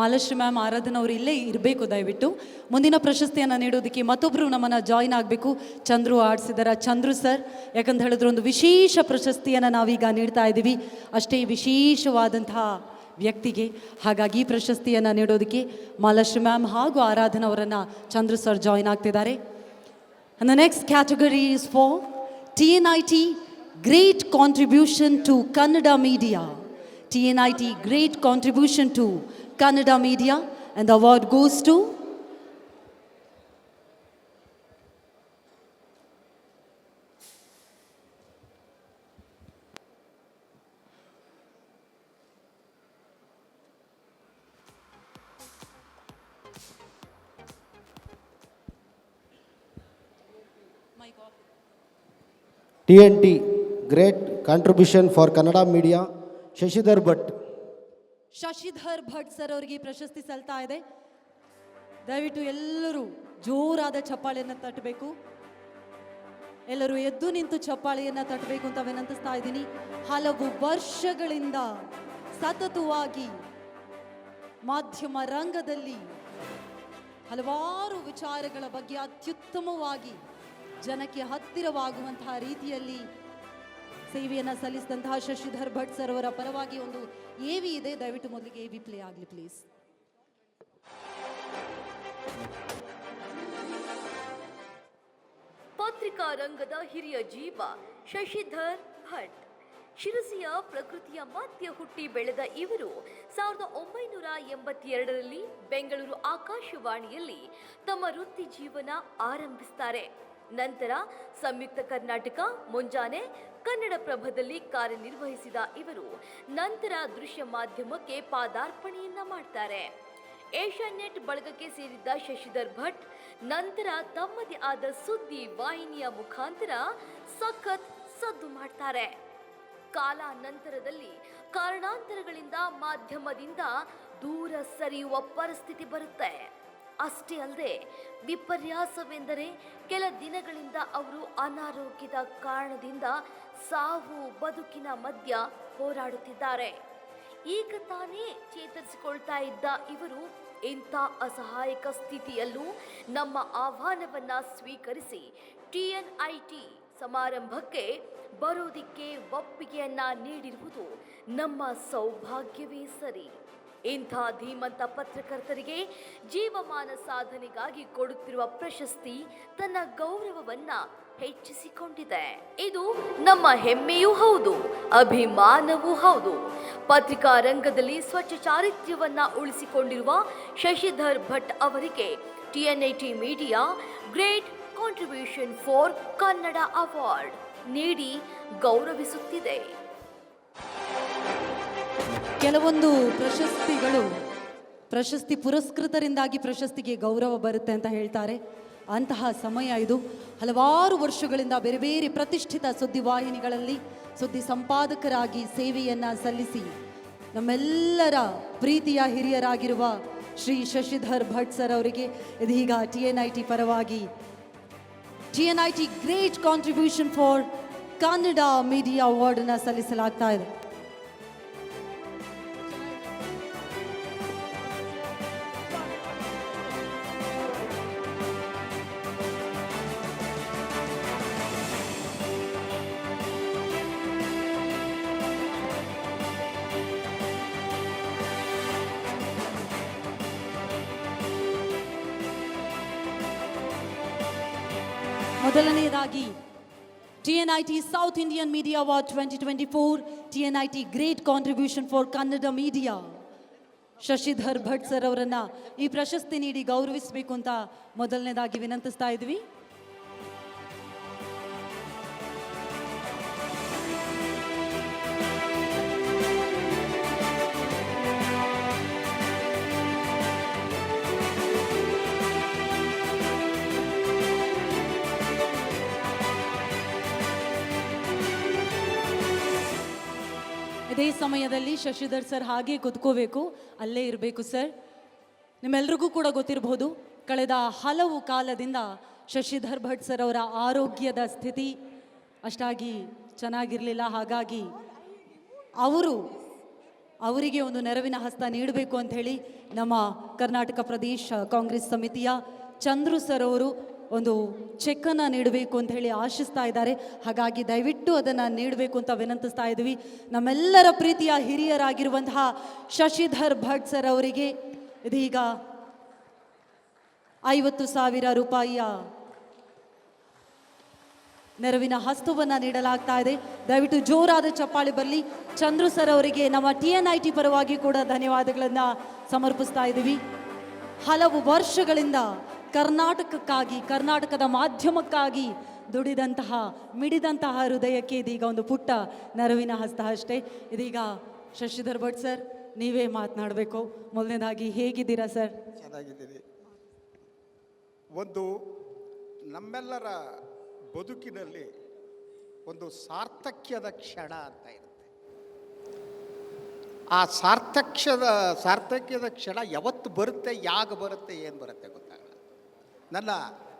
Malashree ma'am Aradhana ಅವರು ಇಲ್ಲೇ ಇರಬೇಕು ದಯವಿಟ್ಟು. ಮುಂದಿನ ಪ್ರಶಸ್ತಿಯನ್ನು ನೀಡೋದಕ್ಕೆ ಮತ್ತೊಬ್ಬರು ನಮ್ಮನ್ನು ಜಾಯಿನ್ ಆಗಬೇಕು. ಚಂದ್ರು ಆಡಿಸಿದಾರ. ಚಂದ್ರು ಸರ್ ಯಾಕಂತ ಹೇಳಿದ್ರೆ ಒಂದು ವಿಶೇಷ ಪ್ರಶಸ್ತಿಯನ್ನು ನಾವೀಗ ನೀಡ್ತಾ ಇದ್ದೀವಿ ಅಷ್ಟೇ ವಿಶೇಷವಾದಂತಹ ವ್ಯಕ್ತಿಗೆ. ಹಾಗಾಗಿ ಈ ಪ್ರಶಸ್ತಿಯನ್ನು ನೀಡೋದಕ್ಕೆ ಮಾಲಶ್ರೀ ಮ್ಯಾಮ್ ಹಾಗೂ ಆರಾಧನ ಅವರನ್ನು ಚಂದ್ರು ಸರ್ ಜಾಯಿನ್ ಆಗ್ತಿದ್ದಾರೆ. Next category is for T N I T great contribution to Kannada media T N I T great contribution to Kannada Media. And the award goes to T N T great contribution for Kannada media Shashidhar Bhat sir ಅವರಿಗೆ ಪ್ರಶಸ್ತಿ ಸಲ್ತಾ ಇದೆ. ದಯವಿಟ್ಟು ಎಲ್ಲರೂ ಜೋರಾದ ಚಪ್ಪಾಳೆಯನ್ನು ತಟ್ಟಬೇಕು ಎಲ್ಲರೂ ಎದ್ದು ನಿಂತು ಚಪ್ಪಾಳೆಯನ್ನು ತಟ್ಟಬೇಕು ಅಂತ ವಿನಂತಿಸ್ತಾ ಇದ್ದೀನಿ. ಹಲವು ವರ್ಷಗಳಿಂದ ಸತತವಾಗಿ ಮಾಧ್ಯಮ ರಂಗದಲ್ಲಿ ಹಲವಾರು ವಿಚಾರಗಳ ಬಗ್ಗೆ ಅತ್ಯುತ್ತಮವಾಗಿ ಜನಕ್ಕೆ ಹತ್ತಿರವಾಗುವಂತಹ ರೀತಿಯಲ್ಲಿ ಸೇವೆಯನ್ನು ಸಲ್ಲಿಸಿದಂತಹ ಶಶಿಧರ್ ಭಟ್ ಸರ್ ಅವರ ಪರವಾಗಿ ಒಂದು ಎ ವಿ ಇದೆ. ದಯವಿಟ್ಟು ಮೊದಲಿಗೆ ಎ ವಿ ಪ್ಲೇ ಆಗಲಿ ಪ್ಲೀಸ್ ಪತ್ರಿಕಾ ರಂಗದ ಹಿರಿಯ ಜೀವ ಶಶಿಧರ್ ಭಟ್. ಶಿರಸಿಯ ಪ್ರಕೃತಿಯ ಮಧ್ಯ ಹುಟ್ಟಿ ಬೆಳೆದ ಇವರು ಸಾವಿರದ ಒಂಬೈನೂರ ಎಂಬತ್ತೆರಡರಲ್ಲಿ ಬೆಂಗಳೂರು ಆಕಾಶವಾಣಿಯಲ್ಲಿ ತಮ್ಮ ವೃತ್ತಿ ಜೀವನ ಆರಂಭಿಸ್ತಾರೆ. ನಂತರ ಸಂಯುಕ್ತ ಕರ್ನಾಟಕ, ಮುಂಜಾನೆ ಕನ್ನಡ ಪ್ರಭದಲ್ಲಿ ಕಾರ್ಯನಿರ್ವಹಿಸಿದ ಇವರು ನಂತರ ದೃಶ್ಯ ಮಾಧ್ಯಮಕ್ಕೆ ಪಾದಾರ್ಪಣೆಯನ್ನ ಮಾಡ್ತಾರೆ. ಏಷ್ಯಾನೆಟ್ ಬಳಗಕ್ಕೆ ಸೇರಿದ್ದ ಶಶಿಧರ್ ಭಟ್ ನಂತರ ತಮ್ಮದೇ ಆದ ಸುದ್ದಿ ವಾಹಿನಿಯ ಮುಖಾಂತರ ಸಖತ್ ಸದ್ದು ಮಾಡ್ತಾರೆ. ಕಾಲಾನಂತರದಲ್ಲಿ ಕಾರಣಾಂತರಗಳಿಂದ ಮಾಧ್ಯಮದಿಂದ ದೂರ ಸರಿಯುವ ಪರಿಸ್ಥಿತಿ ಬರುತ್ತೆ. ಅಷ್ಟೇ ಅಲ್ಲದೆ ವಿಪರ್ಯಾಸವೆಂದರೆ ಕೆಲ ದಿನಗಳಿಂದ ಅವರು ಅನಾರೋಗ್ಯದ ಕಾರಣದಿಂದ ಸಾವು ಬದುಕಿನ ಮಧ್ಯ ಹೋರಾಡುತ್ತಿದ್ದಾರೆ. ಈಗ ತಾನೇ ಚೇತರಿಸಿಕೊಳ್ತಾ ಇದ್ದ ಇವರು ಇಂಥ ಅಸಹಾಯಕ ಸ್ಥಿತಿಯಲ್ಲೂ ನಮ್ಮ ಆಹ್ವಾನವನ್ನು ಸ್ವೀಕರಿಸಿ ಟಿ ಎನ್ ಐ ಟಿ ಸಮಾರಂಭಕ್ಕೆ ಬರೋದಿಕ್ಕೆ ಒಪ್ಪಿಗೆಯನ್ನ ನೀಡಿರುವುದು ನಮ್ಮ ಸೌಭಾಗ್ಯವೇ ಸರಿ. ಇಂಥ ಧೀಮಂತ ಪತ್ರಕರ್ತರಿಗೆ ಜೀವಮಾನ ಸಾಧನೆಗಾಗಿ ಕೊಡುತ್ತಿರುವ ಪ್ರಶಸ್ತಿ ತನ್ನ ಗೌರವವನ್ನ ಹೆಚ್ಚಿಸಿಕೊಂಡಿದೆ. ಇದು ನಮ್ಮ ಹೆಮ್ಮೆಯೂ ಹೌದು, ಅಭಿಮಾನವೂ ಹೌದು. ಪತ್ರಿಕಾ ರಂಗದಲ್ಲಿ ಸ್ವಚ್ಛ ಚಾರಿತ್ರ್ಯವನ್ನ ಉಳಿಸಿಕೊಂಡಿರುವ ಶಶಿಧರ್ ಭಟ್ ಅವರಿಗೆ TNIT media great contribution for Kannada award ನೀಡಿ ಗೌರವಿಸುತ್ತಿದೆ. ಕೆಲವೊಂದು ಪ್ರಶಸ್ತಿಗಳು ಪ್ರಶಸ್ತಿ ಪುರಸ್ಕೃತರಿಂದಾಗಿ ಪ್ರಶಸ್ತಿಗೆ ಗೌರವ ಬರುತ್ತೆ ಅಂತ ಹೇಳ್ತಾರೆ. ಅಂತಹ ಸಮಯ ಇದು. ಹಲವಾರು ವರ್ಷಗಳಿಂದ ಬೇರೆ ಬೇರೆ ಪ್ರತಿಷ್ಠಿತ ಸುದ್ದಿವಾಹಿನಿಗಳಲ್ಲಿ ಸುದ್ದಿ ಸಂಪಾದಕರಾಗಿ ಸೇವೆಯನ್ನು ಸಲ್ಲಿಸಿ ನಮ್ಮೆಲ್ಲರ ಪ್ರೀತಿಯ ಹಿರಿಯರಾಗಿರುವ ಶ್ರೀ ಶಶಿಧರ್ ಭಟ್ ಸರ್ ಅವರಿಗೆ, ಇದೀಗ ಟಿ ಎನ್ ಐ ಟಿ ಪರವಾಗಿ T N I T great contribution for Kannada media ಅವಾರ್ಡನ್ನು ಸಲ್ಲಿಸಲಾಗ್ತಾ ಇದೆ. ಮೊದಲನೆಯದಾಗಿ T South Indian media award twenty twenty four TNIT great contribution for Kannada media Shashidhar Bhat sir ಅವರನ್ನ ಈ ಪ್ರಶಸ್ತಿ ನೀಡಿ ಗೌರವಿಸಬೇಕು ಅಂತ ಮೊದಲನೇದಾಗಿ ವಿನಂತಿಸ್ತಾ ಇದ್ವಿ. ಇದೇ ಸಮಯದಲ್ಲಿ ಶಶಿಧರ್ ಸರ್ ಹಾಗೆ ಕುತ್ಕೋಬೇಕು, ಅಲ್ಲೇ ಇರಬೇಕು ಸರ್. ನಿಮ್ಮೆಲ್ರಿಗೂ ಕೂಡ ಗೊತ್ತಿರಬಹುದು ಕಳೆದ ಹಲವು ಕಾಲದಿಂದ ಶಶಿಧರ್ ಭಟ್ ಸರ್ ಅವರ ಆರೋಗ್ಯದ ಸ್ಥಿತಿ ಅಷ್ಟಾಗಿ ಚೆನ್ನಾಗಿರಲಿಲ್ಲ. ಹಾಗಾಗಿ ಅವರು ಅವರಿಗೆ ಒಂದು ನೆರವಿನ ಹಸ್ತ ನೀಡಬೇಕು ಅಂತ ಹೇಳಿ ನಮ್ಮ ಕರ್ನಾಟಕ ಪ್ರದೇಶ ಕಾಂಗ್ರೆಸ್ ಸಮಿತಿಯ ಚಂದ್ರು ಸರ್ ಅವರು ಒಂದು ಚೆಕ್ಕನ್ನು ನೀಡಬೇಕು ಅಂತ ಹೇಳಿ ಆಶಿಸ್ತಾ ಇದ್ದಾರೆ. ಹಾಗಾಗಿ ದಯವಿಟ್ಟು ಅದನ್ನು ನೀಡಬೇಕು ಅಂತ ವಿನಂತಿಸ್ತಾ ಇದ್ವಿ. ನಮ್ಮೆಲ್ಲರ ಪ್ರೀತಿಯ ಹಿರಿಯರಾಗಿರುವಂತಹ ಶಶಿಧರ್ ಭಟ್ ಸರ್ ಅವರಿಗೆ ಇದೀಗ ಐವತ್ತು ಸಾವಿರ ರೂಪಾಯಿಯ ನೆರವಿನ ಹಸ್ತವನ್ನು ನೀಡಲಾಗ್ತಾ ಇದೆ. ದಯವಿಟ್ಟು ಜೋರಾದ ಚಪ್ಪಾಳಿ ಬರಲಿ. ಚಂದ್ರು ಸರ್ ಅವರಿಗೆ ನಮ್ಮ ಟಿ ಎನ್ ಐ ಟಿ ಪರವಾಗಿ ಕೂಡ ಧನ್ಯವಾದಗಳನ್ನು ಸಮರ್ಪಿಸ್ತಾ ಇದ್ದೀವಿ. ಹಲವು ವರ್ಷಗಳಿಂದ ಕರ್ನಾಟಕಕ್ಕಾಗಿ, ಕರ್ನಾಟಕದ ಮಾಧ್ಯಮಕ್ಕಾಗಿ ದುಡಿದಂತಹ, ಮಿಡಿದಂತಹ ಹೃದಯಕ್ಕೆ ಇದೀಗ ಒಂದು ಪುಟ್ಟ ನೆರವಿನ ಹಸ್ತ ಅಷ್ಟೇ. ಇದೀಗ ಶಶಿಧರ್ ಭಟ್ ಸರ್, ನೀವೇ ಮಾತನಾಡಬೇಕು. ಮೊದಲನೇದಾಗಿ ಹೇಗಿದ್ದೀರಾ ಸರ್? ಚೆನ್ನಾಗಿದ್ದೀರಿ. ಒಂದು ನಮ್ಮೆಲ್ಲರ ಬದುಕಿನಲ್ಲಿ ಒಂದು ಸಾರ್ಥಕ್ಯದ ಕ್ಷಣ ಅಂತ ಇರುತ್ತೆ. ಆ ಸಾರ್ಥಕ್ಯದ ಸಾರ್ಥಕ್ಯದ ಕ್ಷಣ ಯಾವತ್ತು ಬರುತ್ತೆ ಯಾಗ ಬರುತ್ತೆ, ಏನು ಬರುತ್ತೆ ನನ್ನ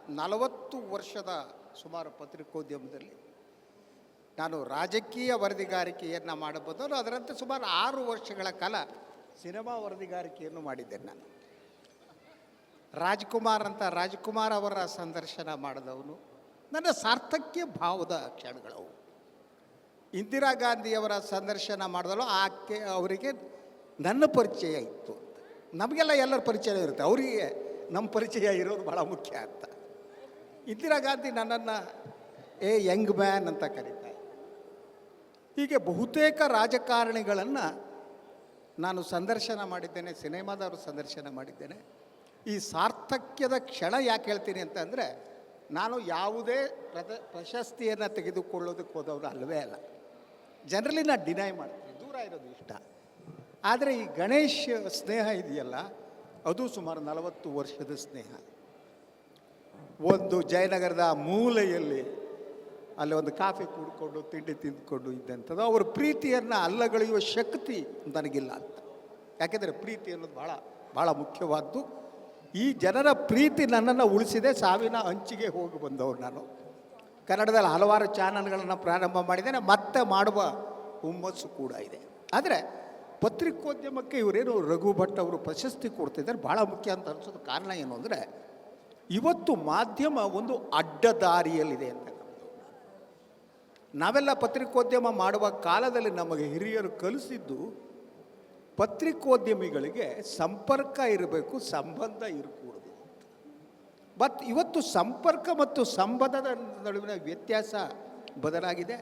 ನಲವತ್ತು ವರ್ಷದ ಸುಮಾರು ಪತ್ರಿಕೋದ್ಯಮದಲ್ಲಿ ನಾನು ರಾಜಕೀಯ ವರದಿಗಾರಿಕೆಯನ್ನು ಮಾಡಬಹುದು. ಅದರಂತೆ ಸುಮಾರು ಆರು ವರ್ಷಗಳ ಕಾಲ ಸಿನಿಮಾ ವರದಿಗಾರಿಕೆಯನ್ನು ಮಾಡಿದ್ದೇನೆ ನಾನು. ರಾಜ್ಕುಮಾರ್ ಅಂತ ರಾಜ್ಕುಮಾರ್ ಅವರ ಸಂದರ್ಶನ ಮಾಡಿದವನು. ನನ್ನ ಸಾರ್ಥಕ್ಯ ಭಾವದ ಕ್ಷಣಗಳವು ಇಂದಿರಾ ಗಾಂಧಿಯವರ ಸಂದರ್ಶನ ಮಾಡಿದಳು. ಆಕೆ ಅವರಿಗೆ ನನ್ನ ಪರಿಚಯ ಇತ್ತು ನಮಗೆಲ್ಲ ಎಲ್ಲರ ಪರಿಚಯ ಇರುತ್ತೆ. ಅವರಿಗೆ ನಮ್ಮ ಪರಿಚಯ ಇರೋದು ಭಾಳ ಮುಖ್ಯ ಅಂತ. ಇಂದಿರಾ ಗಾಂಧಿ ನನ್ನನ್ನು, ಏ ಯಂಗ್ ಮ್ಯಾನ್ ಅಂತ ಕರೀತಾರೆ. ಹೀಗೆ ಬಹುತೇಕ ರಾಜಕಾರಣಿಗಳನ್ನು ನಾನು ಸಂದರ್ಶನ ಮಾಡಿದ್ದೇನೆ, ಸಿನಿಮಾದವರು ಸಂದರ್ಶನ ಮಾಡಿದ್ದೇನೆ. ಈ ಸಾರ್ಥಕ್ಯದ ಕ್ಷಣ ಯಾಕೆ ಹೇಳ್ತೀನಿ ಅಂತಂದರೆ ನಾನು ಯಾವುದೇ ಪ್ರದ, ಪ್ರಶಸ್ತಿಯನ್ನು ತೆಗೆದುಕೊಳ್ಳೋದಕ್ಕೆ ಹೋದವರು ಅಲ್ಲವೇ ಅಲ್ಲ. ಜನರಲಿ ನಾನು ಡಿನೈ ಮಾಡ್ತೀನಿ, ದೂರ ಇರೋದು ಇಷ್ಟ. ಆದರೆ ಈ ಗಣೇಶ್ ಸ್ನೇಹ ಇದೆಯಲ್ಲ ಅದು ಸುಮಾರು ನಲವತ್ತು ವರ್ಷದ ಸ್ನೇಹ. ಒಂದು ಜಯನಗರದ ಮೂಲೆಯಲ್ಲಿ ಅಲ್ಲಿ ಒಂದು ಕಾಫಿ ಕುಡ್ಕೊಂಡು, ತಿಂಡಿ ತಿಂದ್ಕೊಂಡು ಇದ್ದಂಥದ್ದು. ಅವರ ಪ್ರೀತಿಯನ್ನು ಅಲ್ಲಗಳೆಯುವ ಶಕ್ತಿ ನನಗಿಲ್ಲ ಅಂತ. ಯಾಕೆಂದರೆ ಪ್ರೀತಿ ಅನ್ನೋದು ಭಾಳ ಭಾಳ ಮುಖ್ಯವಾದ್ದು. ಈ ಜನರ ಪ್ರೀತಿ ನನ್ನನ್ನು ಉಳಿಸಿದೆ. ಸಾವಿನ ಅಂಚಿಗೆ ಹೋಗಿ ಬಂದವರು ನಾನು. ಕನ್ನಡದಲ್ಲಿ ಹಲವಾರು ಚಾನಲ್ಗಳನ್ನು ಪ್ರಾರಂಭ ಮಾಡಿದ್ದೇನೆ. ಮತ್ತೆ ಮಾಡುವ ಹುಮ್ಮಸ್ಸು ಕೂಡ ಇದೆ. ಆದರೆ ಪತ್ರಿಕೋದ್ಯಮಕ್ಕೆ ಇವರೇನು ರಘು ಭಟ್ ಅವರು ಪ್ರಶಸ್ತಿ ಕೊಡ್ತಿದ್ದಾರೆ, ಭಾಳ ಮುಖ್ಯ ಅಂತ ಅನ್ಸೋದು ಕಾರಣ ಏನು ಅಂದರೆ, ಇವತ್ತು ಮಾಧ್ಯಮ ಒಂದು ಅಡ್ಡದಾರಿಯಲ್ಲಿದೆ ಅಂತ ನಾವೆಲ್ಲ ಪತ್ರಿಕೋದ್ಯಮ ಮಾಡುವ ಕಾಲದಲ್ಲಿ ನಮಗೆ ಹಿರಿಯರು ಕಲಿಸಿದ್ದು ಪತ್ರಿಕೋದ್ಯಮಿಗಳಿಗೆ ಸಂಪರ್ಕ ಇರಬೇಕು, ಸಂಬಂಧ ಇರಕೂಡದು ಬಟ್ ಇವತ್ತು ಸಂಪರ್ಕ ಮತ್ತು ಸಂಬಂಧದ ನಡುವಿನ ವ್ಯತ್ಯಾಸ ಬದಲಾಗಿದೆ.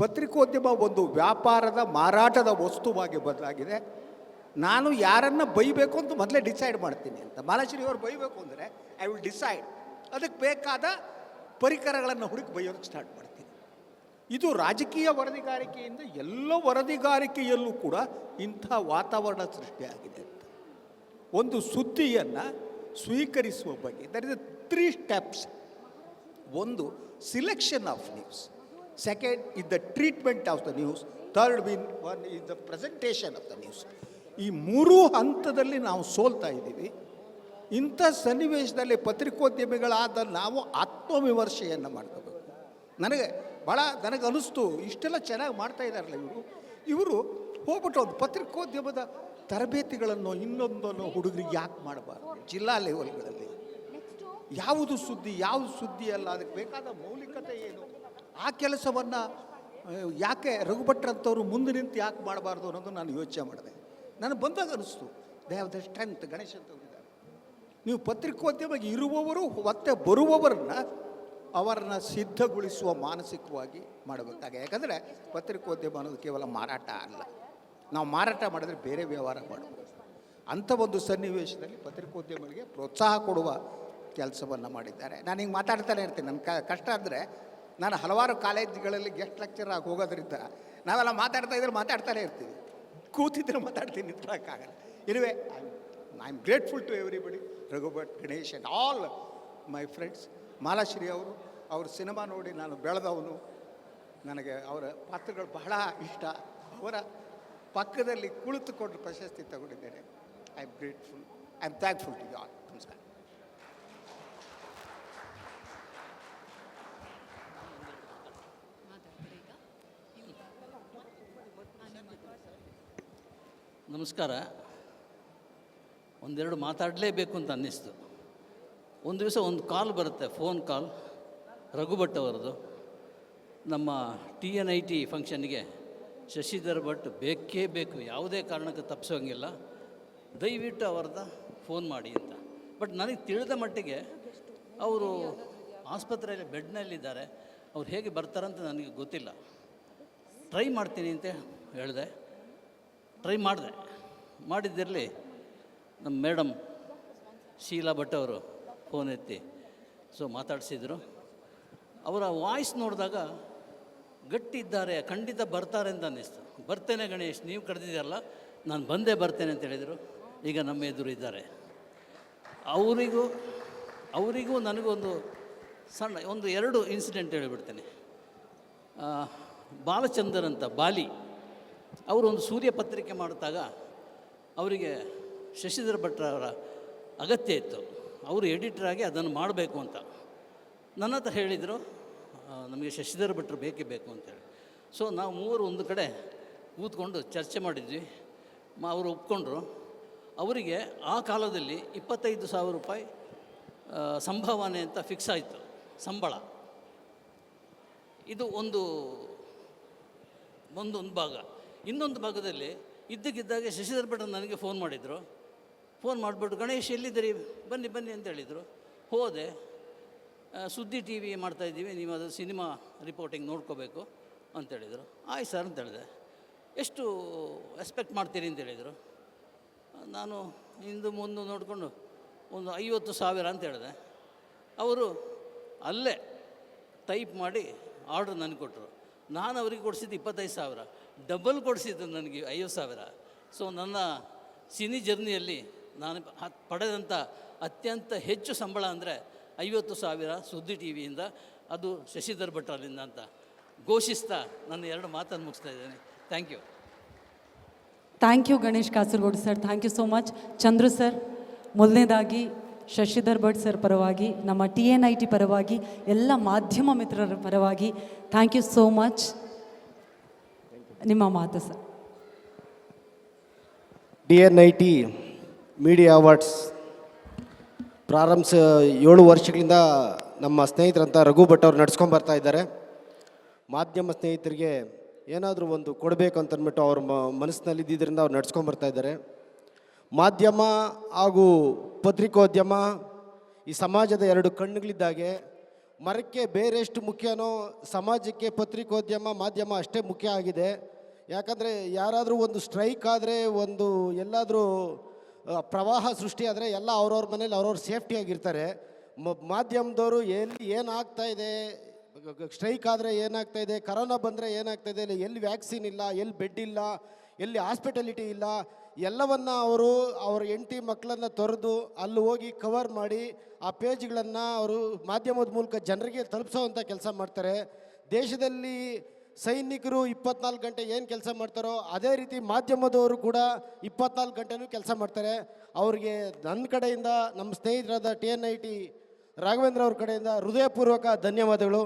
ಪತ್ರಿಕೋದ್ಯಮ ಒಂದು ವ್ಯಾಪಾರದ ಮಾರಾಟದ ವಸ್ತುವಾಗಿ ಬದಲಾಗಿದೆ. ನಾನು ಯಾರನ್ನ ಬೈಬೇಕು ಅಂತ ಮೊದಲೇ ಡಿಸೈಡ್ ಮಾಡ್ತೀನಿ ಅಂತ. ಮಾಲಾಶ್ರೀ ಅವರು ಬೈಬೇಕು ಅಂದರೆ, ಐ ವಿಲ್ ಡಿಸೈಡ್. ಅದಕ್ಕೆ ಬೇಕಾದ ಪರಿಕರಗಳನ್ನು ಹುಡುಕಿ ಬೈಯೋದಕ್ಕೆ ಸ್ಟಾರ್ಟ್ ಮಾಡ್ತೀನಿ. ಇದು ರಾಜಕೀಯ ವರದಿಗಾರಿಕೆಯಿಂದ ಎಲ್ಲ ವರದಿಗಾರಿಕೆಯಲ್ಲೂ ಕೂಡ ಇಂಥ ವಾತಾವರಣ ಸೃಷ್ಟಿಯಾಗಿದೆ ಅಂತ. ಒಂದು ಸುದ್ದಿಯನ್ನು ಸ್ವೀಕರಿಸುವ ಬಗ್ಗೆ ದರ್ ಇಸ್ ತ್ರೀ ಸ್ಟೆಪ್ಸ್ ಒಂದು selection of news second is the treatment of the news Third win one is the presentation of the news ಈ ಮೂರೂ ಹಂತದಲ್ಲಿ ನಾವು ಸೋಲ್ತಾ ಇದ್ದೀವಿ. ಇಂಥ ಸನ್ನಿವೇಶದಲ್ಲಿ ಪತ್ರಿಕೋದ್ಯಮಿಗಳಾದ ನಾವು ಆತ್ಮವಿಮರ್ಶೆಯನ್ನು ಮಾಡ್ಕೋಬೇಕು. ನನಗೆ ಭಾಳ ನನಗೆ ಅನಿಸ್ತು ಇಷ್ಟೆಲ್ಲ ಚೆನ್ನಾಗಿ ಮಾಡ್ತಾ ಇದ್ದಾರಲ್ಲ ಇವರು. ಇವರು ಹೋಗ್ಬಿಟ್ಟು ಒಂದು ಪತ್ರಿಕೋದ್ಯಮದ ತರಬೇತಿಗಳನ್ನು ಇನ್ನೊಂದನ್ನು ಹುಡುಗರಿಗೆ ಯಾಕೆ ಮಾಡಬಾರ್ದು? ಜಿಲ್ಲಾ ಲೆವೆಲ್ಗಳಲ್ಲಿ. ಯಾವುದು ಸುದ್ದಿ ಯಾವುದು ಸುದ್ದಿ ಅಲ್ಲ ಅದಕ್ಕೆ ಬೇಕಾದ ಮೌಲಿಕತೆ ಏನು? ಆ ಕೆಲಸವನ್ನು ಯಾಕೆ ರಘುಭಟ್ರಂಥವ್ರು ಮುಂದೆ ನಿಂತು ಯಾಕೆ ಮಾಡಬಾರ್ದು ಅನ್ನೋದು ನಾನು ಯೋಚನೆ ಮಾಡಿದೆ. ನನಗೆ ಬಂದಾಗ ಅನಿಸ್ತು, they have the strength Ganesh ಅಂತ ನೀವು ಪತ್ರಿಕೋದ್ಯಮಕ್ಕೆ ಇರುವವರು, ಮತ್ತೆ ಬರುವವರನ್ನ ಅವರನ್ನ ಸಿದ್ಧಗೊಳಿಸುವ ಮಾನಸಿಕವಾಗಿ ಮಾಡಬೇಕಾಗ ಯಾಕಂದರೆ ಪತ್ರಿಕೋದ್ಯಮ ಅನ್ನೋದು ಕೇವಲ ಮಾರಾಟ ಅಲ್ಲ. ನಾವು ಮಾರಾಟ ಮಾಡಿದ್ರೆ ಬೇರೆ ವ್ಯವಹಾರ ಮಾಡಬಹುದು ಅಂಥ ಒಂದು ಸನ್ನಿವೇಶದಲ್ಲಿ ಪತ್ರಿಕೋದ್ಯಮಗಳಿಗೆ ಪ್ರೋತ್ಸಾಹ ಕೊಡುವ ಕೆಲಸವನ್ನು ಮಾಡಿದ್ದಾರೆ. ನಾನು ಹಿಂಗೆ ಮಾತಾಡ್ತಾನೆ ಇರ್ತೀನಿ. ನನ್ನ ಕಷ್ಟ ಅಂದರೆ ನಾನು ಹಲವಾರು ಕಾಲೇಜ್ಗಳಲ್ಲಿ ಗೆಸ್ಟ್ ಲೆಕ್ಚರ್ ಆಗಿ ಹೋಗೋದ್ರಿಂದ ನಾವೆಲ್ಲ ಮಾತಾಡ್ತಾ ಇದ್ರೆ ಮಾತಾಡ್ತಾನೆ ಇರ್ತೀವಿ. ಕೂತಿದ್ರೆ ಮಾತಾಡ್ತೀನಿ, ನಿಂತ್ಕೊಳ್ಳೋಕ್ಕಾಗಲ್ಲ. ಇರುವೆ I am grateful to everybody Raghu Bhat Ganesh and all my friends Malashri ಅವರು, ಅವ್ರ ಸಿನಿಮಾ ನೋಡಿ ನಾನು ಬೆಳೆದವನು. ನನಗೆ ಅವರ ಪಾತ್ರಗಳು ಬಹಳ ಇಷ್ಟ. ಅವರ ಪಕ್ಕದಲ್ಲಿ ಕುಳಿತುಕೊಂಡು ಪ್ರಶಸ್ತಿ ತಗೊಂಡಿದ್ದೇನೆ. I am grateful I am thankful to all ನಮಸ್ಕಾರ. ನಮಸ್ಕಾರ. ಒಂದೆರಡು ಮಾತಾಡಲೇಬೇಕು ಅಂತ ಅನ್ನಿಸ್ತು. ಒಂದು ದಿವಸ ಒಂದು ಕಾಲ್ ಬರುತ್ತೆ, ಫೋನ್ ಕಾಲ್ ರಘು ಭಟ್ ಅವರದು. ನಮ್ಮ ಟಿ ಎನ್ ಐ ಟಿ ಫಂಕ್ಷನ್ಗೆ ಶಶಿಧರ್ ಭಟ್ ಬೇಕೇ ಬೇಕು, ಯಾವುದೇ ಕಾರಣಕ್ಕೆ ತಪ್ಪಿಸೋಂಗಿಲ್ಲ ದಯವಿಟ್ಟು ಅವ್ರದ್ದ ಫೋನ್ ಮಾಡಿ ಅಂತ. ಬಟ್ ನನಗೆ ತಿಳಿದ ಮಟ್ಟಿಗೆ ಅವರು ಆಸ್ಪತ್ರೆಯಲ್ಲಿ ಬೆಡ್ನಲ್ಲಿದ್ದಾರೆ. ಅವ್ರು ಹೇಗೆ ಬರ್ತಾರಂತ ನನಗೆ ಗೊತ್ತಿಲ್ಲ. ಟ್ರೈ ಮಾಡ್ತೀನಿ ಅಂತ ಹೇಳಿದೆ. ಟ್ರೈ ಮಾಡಿದೆ. ಮಾಡಿದ್ದಿರಲಿ ನಮ್ಮ ಮೇಡಮ್ ಶೀಲಾ ಭಟ್ ಅವರು ಫೋನ್ ಎತ್ತಿ ಸೊ ಮಾತಾಡಿಸಿದರು. ಅವರ ವಾಯ್ಸ್ ನೋಡಿದಾಗ ಗಟ್ಟಿ ಇದ್ದಾರೆ ಖಂಡಿತ ಬರ್ತಾರೆ ಅಂತ ಅನ್ನಿಸ್ತು. ಬರ್ತೇನೆ ಗಣೇಶ್, ನೀವು ಕರೆದಿದ್ದೀರಲ್ಲ, ನಾನು ಬಂದೇ ಬರ್ತೇನೆ ಅಂತ ಹೇಳಿದರು. ಈಗ ನಮ್ಮ ಎದುರು ಇದ್ದಾರೆ. ಅವರಿಗೂ ಅವರಿಗೂ ನನಗೊಂದು ಸಣ್ಣ, ಒಂದು ಎರಡು ಇನ್ಸಿಡೆಂಟ್ ಹೇಳಿಬಿಡ್ತೇನೆ. ಬಾಲಚಂದರ್ ಅಂತ, ಬಾಲಿ. ಅವರು ಒಂದು ಸೂರ್ಯ ಪತ್ರಿಕೆ ಮಾಡಿದಾಗ ಅವರಿಗೆ ಶಶಿಧರ ಭಟ್ರವರ ಅಗತ್ಯ ಇತ್ತು. ಅವರು ಎಡಿಟ್ರಾಗಿ ಅದನ್ನು ಮಾಡಬೇಕು ಅಂತ. ನನ್ನ ಹತ್ರ ಹೇಳಿದರು ನಮಗೆ ಶಶಿಧರ ಭಟ್ರು ಬೇಕೇ ಬೇಕು ಅಂತೇಳಿ ಸೊ ನಾವು ಮೂವರು ಒಂದು ಕಡೆ ಕೂತ್ಕೊಂಡು ಚರ್ಚೆ ಮಾಡಿದ್ವಿ. ಮ, ಅವರು ಒಪ್ಕೊಂಡ್ರು. ಅವರಿಗೆ ಆ ಕಾಲದಲ್ಲಿ ಇಪ್ಪತ್ತೈದು ಸಾವಿರ ರೂಪಾಯಿ ಸಂಭಾವನೆ ಅಂತ ಫಿಕ್ಸ್ ಆಯಿತು, ಸಂಬಳ. ಇದು ಒಂದು ಒಂದೊಂದು ಭಾಗ. ಇನ್ನೊಂದು ಭಾಗದಲ್ಲಿ ಇದ್ದಕ್ಕಿದ್ದಾಗೆ ಶಶಿಧರ್ ಭಟ್ ನನಗೆ ಫೋನ್ ಮಾಡಿದರು. ಫೋನ್ ಮಾಡಿಬಿಟ್ಟು, ಗಣೇಶ್, ಎಲ್ಲಿದ್ದೀರಿ? ಬನ್ನಿ ಬನ್ನಿ ಅಂತ ಹೇಳಿದರು. ಹೋದೆ. ಸುದ್ದಿ ಟಿ ವಿ ಮಾಡ್ತಾಯಿದ್ದೀವಿ ನೀವು ಅದು ಸಿನಿಮಾ ರಿಪೋರ್ಟಿಂಗ್ ನೋಡ್ಕೋಬೇಕು ಅಂತ ಹೇಳಿದರು. ಆಯ್ತು ಸರ್ ಅಂತ ಹೇಳಿದೆ. ಎಷ್ಟು ಎಕ್ಸ್ಪೆಕ್ಟ್ ಮಾಡ್ತೀರಿ? ಅಂತ ಹೇಳಿದರು. ನಾನು ಇಂದು ಮುಂದೆ ನೋಡಿಕೊಂಡು ಒಂದು ಐವತ್ತು ಸಾವಿರ ಅಂತ ಹೇಳಿದೆ. ಅವರು ಅಲ್ಲೇ ಟೈಪ್ ಮಾಡಿ ಆರ್ಡ್ರ್ ನನಗೆ ಕೊಟ್ಟರು ನಾನು ಅವರಿಗೆ ಕೊಡಿಸಿದ್ದು ಇಪ್ಪತ್ತೈದು ಸಾವಿರ. ಡಬಲ್ ಕೊಡಿಸಿದ್ದು ನನಗೆ ಐವತ್ತು ಸಾವಿರ. ಸೊ ನನ್ನ ಸಿನಿ ಜರ್ನಿಯಲ್ಲಿ ನಾನು ಪಡೆದಂಥ ಅತ್ಯಂತ ಹೆಚ್ಚು ಸಂಬಳ ಅಂದರೆ ಐವತ್ತು ಸಾವಿರ ಸುದ್ದಿ ಟಿ ವಿಯಿಂದ. ಅದು ಶಶಿಧರ್ ಭಟ್ರಲ್ಲಿಂದ ಅಂತ ಘೋಷಿಸ್ತಾ ನನ್ನ ಎರಡು ಮಾತನ್ನು ಮುಗಿಸ್ತಾ ಇದ್ದೇನೆ. Thank you thank you Ganesh Kasaragod sir thank you so much Chandru sir ಮೊದಲನೇದಾಗಿ ಶಶಿಧರ್ ಭಟ್ ಸರ್ ಪರವಾಗಿ, ನಮ್ಮ ಟಿ ಎನ್ ಐ ಟಿ ಪರವಾಗಿ, ಎಲ್ಲ ಮಾಧ್ಯಮ ಮಿತ್ರರ ಪರವಾಗಿ ಥ್ಯಾಂಕ್ ಯು ಸೋ ಮಚ್ ನಿಮ್ಮ ಮಾತು sir. D N I T media awards ಪ್ರಾರಂಭ ಏಳು ವರ್ಷಗಳಿಂದ ನಮ್ಮ ಸ್ನೇಹಿತರಂತ ರಘು ಭಟ್ ಅವರು ನಡ್ಸ್ಕೊಂಡು ಬರ್ತಾ ಇದ್ದಾರೆ. ಮಾಧ್ಯಮ ಸ್ನೇಹಿತರಿಗೆ ಏನಾದರೂ ಒಂದು ಕೊಡಬೇಕು ಅಂತಂದ್ಬಿಟ್ಟು ಅವ್ರ ಮನಸ್ಸಿನಲ್ಲಿದ್ದಿದ್ದರಿಂದ ಅವ್ರು ನಡ್ಸ್ಕೊಂಡು ಬರ್ತಾ ಇದ್ದಾರೆ. ಮಾಧ್ಯಮ ಹಾಗೂ ಪತ್ರಿಕೋದ್ಯಮ ಈ ಸಮಾಜದ ಎರಡು ಕಣ್ಣುಗಳಿದ್ದಾಗೆ ಮರಕ್ಕೆ ಬೇರೆಷ್ಟು ಮುಖ್ಯನೋ ಸಮಾಜಕ್ಕೆ ಪತ್ರಿಕೋದ್ಯಮ, ಮಾಧ್ಯಮ ಅಷ್ಟೇ ಮುಖ್ಯ ಆಗಿದೆ. ಯಾಕಂದರೆ ಯಾರಾದರೂ ಒಂದು ಸ್ಟ್ರೈಕ್ ಆದರೆ, ಒಂದು ಎಲ್ಲಾದರೂ ಪ್ರವಾಹ ಸೃಷ್ಟಿಯಾದರೆ ಎಲ್ಲ ಅವ್ರವ್ರ ಮನೇಲಿ ಅವ್ರವ್ರ ಸೇಫ್ಟಿಯಾಗಿರ್ತಾರೆ ಮ, ಮಾಧ್ಯಮದವರು ಎಲ್ಲಿ ಏನಾಗ್ತಾ ಇದೆ, ಸ್ಟ್ರೈಕ್ ಆದರೆ ಏನಾಗ್ತಾ ಇದೆ, ಕರೋನಾ ಬಂದರೆ ಏನಾಗ್ತಾ ಇದೆ, ಎಲ್ಲಿ ವ್ಯಾಕ್ಸಿನ್ ಇಲ್ಲ, ಎಲ್ಲಿ ಬೆಡ್ ಇಲ್ಲ, ಎಲ್ಲಿ ಹಾಸ್ಪಿಟಲಿಟಿ ಇಲ್ಲ ಎಲ್ಲವನ್ನ ಅವರು ಅವ್ರ ಹೆಂಡತಿ ಮಕ್ಕಳನ್ನು ತೊರೆದು ಅಲ್ಲಿ ಹೋಗಿ ಕವರ್ ಮಾಡಿ ಆ ಪೇಜ್ಗಳನ್ನು ಅವರು ಮಾಧ್ಯಮದ ಮೂಲಕ ಜನರಿಗೆ ತಲುಪಿಸೋವಂಥ ಕೆಲಸ ಮಾಡ್ತಾರೆ. ದೇಶದಲ್ಲಿ ಸೈನಿಕರು ಇಪ್ಪತ್ನಾಲ್ಕು ಗಂಟೆ ಏನು ಕೆಲಸ ಮಾಡ್ತಾರೋ ಅದೇ ರೀತಿ ಮಾಧ್ಯಮದವರು ಕೂಡ ಇಪ್ಪತ್ನಾಲ್ಕು ಗಂಟೆನೂ ಕೆಲಸ ಮಾಡ್ತಾರೆ. ಅವ್ರಿಗೆ ನನ್ನ ಕಡೆಯಿಂದ ನಮ್ಮ ಸ್ನೇಹಿತರಾದ T N I T Raghavendra ಅವ್ರ ಕಡೆಯಿಂದ ಹೃದಯಪೂರ್ವಕ ಧನ್ಯವಾದಗಳು.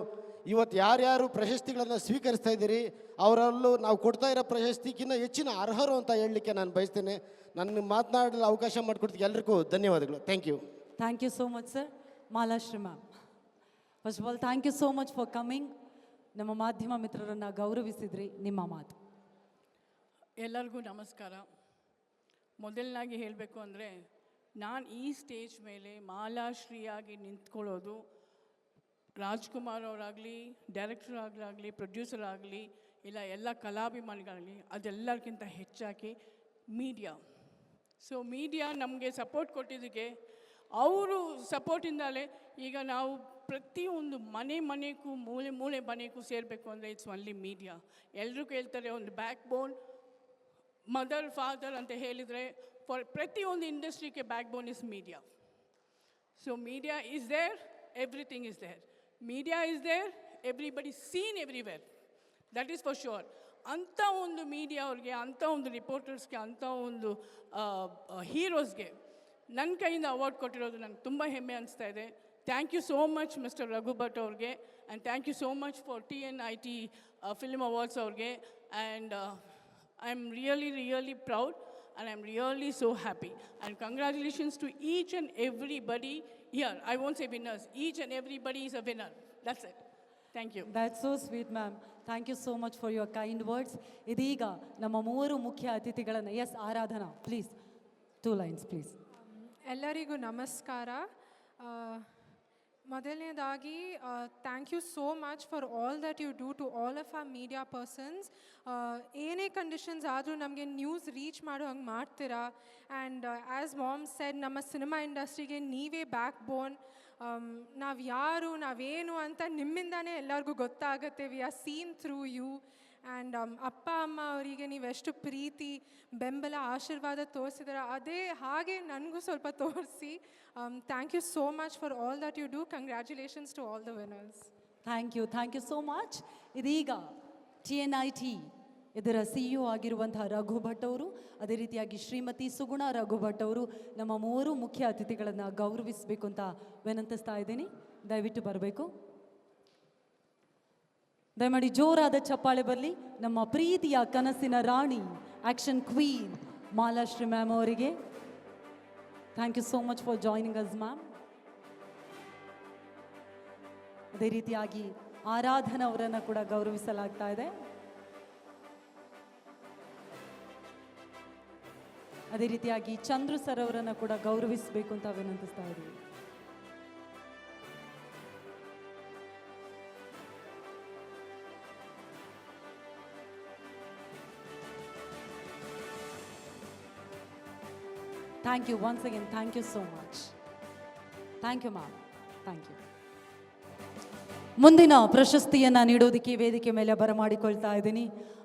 ಇವತ್ತು ಯಾರ್ಯಾರು ಪ್ರಶಸ್ತಿಗಳನ್ನು ಸ್ವೀಕರಿಸ್ತಾ ಇದ್ದೀರಿ ಅವರಲ್ಲೂ ನಾವು ಕೊಡ್ತಾ ಇರೋ ಪ್ರಶಸ್ತಿಗಿಂತ ಹೆಚ್ಚಿನ ಅರ್ಹರು ಅಂತ ಹೇಳಲಿಕ್ಕೆ ನಾನು ಬಯಸ್ತೇನೆ. ನನ್ನ ಮಾತನಾಡಲು ಅವಕಾಶ ಮಾಡಿಕೊಡ್ತೀವಿ ಎಲ್ರಿಗೂ ಧನ್ಯವಾದಗಳು. Thank you thank you so much sir Malashri ma'am first of all thank you so much for coming ನಮ್ಮ ಮಾಧ್ಯಮ ಮಿತ್ರರನ್ನು ಗೌರವಿಸಿದ್ರಿ ನಿಮ್ಮ ಮಾತು. ಎಲ್ಲರಿಗೂ ನಮಸ್ಕಾರ. ಮೊದಲನಾಗಿ ಹೇಳಬೇಕು ಅಂದರೆ ನಾನು ಈ ಸ್ಟೇಜ್ ಮೇಲೆ ಮಾಲಾಶ್ರೀಯಾಗಿ ನಿಂತ್ಕೊಳ್ಳೋದು ರಾಜ್ಕುಮಾರ್ ಅವರಾಗಲಿ ಡೈರೆಕ್ಟರ್ ಆಗಲಿ ಪ್ರೊಡ್ಯೂಸರ್ ಆಗಲಿ, ಇಲ್ಲ ಎಲ್ಲ ಕಲಾಭಿಮಾನಿಗಳಾಗಲಿ ಅದೆಲ್ಲರಿಗಿಂತ ಹೆಚ್ಚಾಗಿ ಮೀಡಿಯಾ ಸೊ ಮೀಡಿಯಾ ನಮಗೆ ಸಪೋರ್ಟ್ ಕೊಟ್ಟಿದ್ದಕ್ಕೆ ಅವರು ಸಪೋರ್ಟಿಂದಲೇ ಈಗ ನಾವು ಪ್ರತಿಯೊಂದು ಮನೆ ಮನೆಗೂ, ಮೂಲೆ ಮೂಲೆ ಮನೆಗೂ ಸೇರಬೇಕು ಅಂದರೆ ಇಟ್ಸ್ ಒನ್ಲಿ ಮೀಡಿಯಾ ಎಲ್ಲರೂ ಕೇಳ್ತಾರೆ ಒಂದು ಬ್ಯಾಕ್ ಬೋನ್ ಮದರ್ ಫಾದರ್ ಅಂತ ಹೇಳಿದರೆ ಫಾರ್ ಪ್ರತಿಯೊಂದು ಇಂಡಸ್ಟ್ರಿಗೆ backbone is media so media is there everything is there media is there everybody seen everywhere that is for sure ಅಂಥ ಒಂದು ಮೀಡಿಯಾ ಅವ್ರಿಗೆ, ಅಂಥ ಒಂದು ರಿಪೋರ್ಟರ್ಸ್ಗೆ ಅಂಥ ಒಂದು ಹೀರೋಸ್ಗೆ ನನ್ನ ಕೈಯಿಂದ ಅವಾರ್ಡ್ ಕೊಟ್ಟಿರೋದು ನನಗೆ ತುಂಬ ಹೆಮ್ಮೆ ಅನಿಸ್ತಾ ಇದೆ. Thank you so much mister Raghu Bhat ಅವ್ರಿಗೆ and thank you so much for T N I T film awards ಅವ್ರಿಗೆ. And I am really really proud and and really so happy and And to each each every everybody here. I won't say winners, each and everybody is a winner. That's it. Thank you. That so sweet ma'am thank you so much for your kind words ಇದೀಗ ನಮ್ಮ ಮೂವರು ಮುಖ್ಯ ಅತಿಥಿಗಳನ್ನು yes Aradhana please two lines please ಎಲ್ಲರಿಗೂ ನಮಸ್ಕಾರ ಆ, ಮೊದಲನೇದಾಗಿ thank you so much for all that you do to all of ಆ ಮೀಡಿಯಾ ಪರ್ಸನ್ಸ್ ಏನೇ ಕಂಡೀಷನ್ಸ್ ಆದರೂ ನಮಗೆ ನ್ಯೂಸ್ ರೀಚ್ ಮಾಡೋ ಹಂಗೆ ಮಾಡ್ತೀರಾ? ಆ್ಯಂಡ್ ಆ್ಯಸ್ ಮಾಮ್ ಸೆಡ್ ನಮ್ಮ ಸಿನಿಮಾ ಇಂಡಸ್ಟ್ರಿಗೆ ನೀವೇ ಬ್ಯಾಕ್ ಬೋನ್ ನಾವು ಯಾರು ನಾವೇನು ಅಂತ ನಿಮ್ಮಿಂದಾನೇ ಎಲ್ಲರಿಗೂ ಗೊತ್ತಾಗುತ್ತೆ. We are seen through you and ಅಪ್ಪ, ಅಮ್ಮ ಅವರಿಗೆ ನೀವೆಷ್ಟು ಪ್ರೀತಿ, ಬೆಂಬಲ, ಆಶೀರ್ವಾದ ತೋರಿಸಿದ್ರೆ, ಅದೇ ಹಾಗೆ ನನಗೂ ಸ್ವಲ್ಪ ತೋರಿಸಿ. Thank you so much for all that you do congratulations to all the winners thank you thank you so much ಇದೀಗ ಟಿ ಎನ್ ಐ ಟಿ ಇದರ ಸಿ ಇ ಆಗಿರುವಂತಹ ರಘು ಭಟ್ ಅವರು, ಅದೇ ರೀತಿಯಾಗಿ ಶ್ರೀಮತಿ ಸುಗುಣ ರಘು ಭಟ್ ಅವರು ನಮ್ಮ ಮೂರು ಮುಖ್ಯ ಅತಿಥಿಗಳನ್ನು ಗೌರವಿಸಬೇಕು ಅಂತ ವಿನಂತಿಸ್ತಾ ಇದ್ದೀನಿ. ದಯವಿಟ್ಟು ಬರಬೇಕು. ದಯಮಾಡಿ ಜೋರಾದ ಚಪ್ಪಾಳೆ ಬರಲಿ. ನಮ್ಮ ಪ್ರೀತಿಯ ಕನಸಿನ ರಾಣಿ ಆಕ್ಷನ್ ಕ್ವೀನ್ ಮಾಲಾಶ್ರೀ ಮ್ಯಾಮ್ ಅವರಿಗೆ. Thank you so much for joining us ma'am ಅದೇ ರೀತಿಯಾಗಿ ಆರಾಧನ ಅವರನ್ನು ಕೂಡ ಗೌರವಿಸಲಾಗ್ತಾ ಇದೆ. ಅದೇ ರೀತಿಯಾಗಿ ಚಂದ್ರು ಸರ್ ಅವರನ್ನು ಕೂಡ ಗೌರವಿಸಬೇಕು ಅಂತ ವಿನಂತಿಸ್ತಾ ಇದ್ದೀವಿ thank you once again thank you so much thank you ma'am thank you ಮುಂದಿನ ಪ್ರಶಸ್ತಿಯನ್ನು ನೀಡೋದಕ್ಕೆ ವೇದಿಕೆ ಮೇಲೆ ಬರಮಾಡಿಕೊಳ್ತಾ ಇದ್ದೀನಿ.